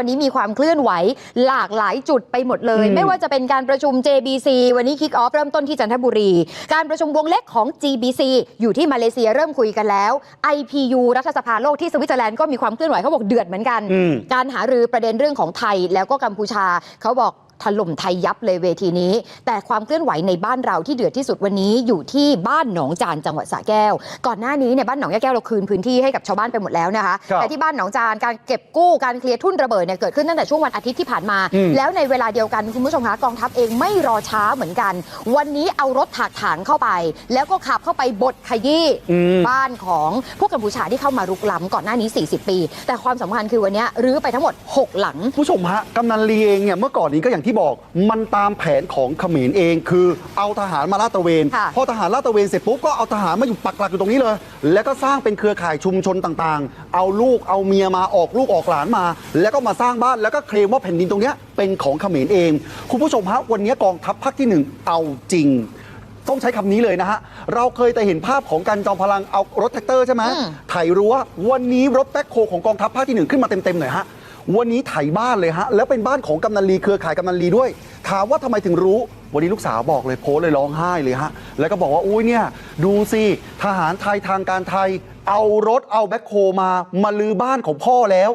วันนี้มีความเคลื่อนไหวหลากหลายจุดไปหมดเลยอืมไม่ว่าจะเป็นการประชุม JBC วันนี้คิกออฟเริ่มต้นที่จันทบุรี การประชุมวงเล็กของ GBC อยู่ที่มาเลเซียเริ่มคุยกันแล้ว IPU รัฐสภาโลกที่สวิตเซอร์แลนด์ก็มีความเคลื่อนไหวเขาบอกเดือดเหมือนกันอืมการหารือประเด็นเรื่องของไทยแล้วก็กัมพูชาเขาบอก ถล่มไทยยับเลยเวทีนี้ แต่ความเคลื่อนไหวในบ้านเราที่เดือดที่สุดวันนี้อยู่ที่บ้านหนองจานจังหวัดสระแก้ว ก่อนหน้านี้เนี่ยบ้านหนองยาแก้วเราคืนพื้นที่ให้กับชาวบ้านไปหมดแล้วนะคะครับแต่ที่บ้านหนองจานการเก็บกู้การเคลียร์ทุ่นระเบิดเนี่ยเกิดขึ้นตั้งแต่ช่วงวันอาทิตย์ที่ผ่านมาอืมแล้วในเวลาเดียวกันคุณผู้ชมคะกองทัพเองไม่รอช้าเหมือนกัน วันนี้เอารถถากถางเข้าไป แล้วก็ขับเข้าไปบดขยี้อืมบ้านของพวกกัมพูชาที่เข้ามารุกล้ำก่อนหน้านี้ 40 ปี แต่ความสำคัญคือวันนี้รื้อไปทั้งหมด 6 หลังผู้ชมฮะกำนันลีเองเนี่ยเมื่อก่อนนี้ก็อย่างที่บอกมันตามแผนของเขมรเอง คือเอาทหารมาลาดตระเวนค่ะ พอทหารลาดตระเวนเสร็จปุ๊บก็เอาทหารมาอยู่ปักหลักอยู่ตรงนี้เลย แล้วก็สร้างเป็นเครือข่ายชุมชนต่างๆ เอาลูกเอาเมียมาออกลูกออกหลานมา แล้วก็มาสร้างบ้านแล้วก็เคลมว่าแผ่นดินตรงเนี้ยเป็นของเขมรเอง คุณผู้ชมฮะวันนี้กองทัพภาคที่หนึ่งเอาจริง ต้องใช้คำนี้เลยนะฮะ เราเคยแต่เห็นภาพของการจอมพลังเอารถแท็กเตอร์ใช่ไหมอืม ไถรั้ววันนี้รถแบ็คโฮของกองทัพภาคที่หนึ่งขึ้นมาเต็มๆหน่อยฮะ วันนี้ไถบ้านเลยฮะ แล้วเป็นบ้านของกำนันลีเครือข่ายกำนันลีด้วย ถามว่าทำไมถึงรู้ วันนี้ลูกสาวบอกเลยโพสเลยร้องไห้เลยฮะ แล้วก็บอกว่าอุ้ยเนี่ยดูสิทหารไทยทางการไทย เอารถเอาแบ็คโฮมามาลือบ้านของพ่อแล้ว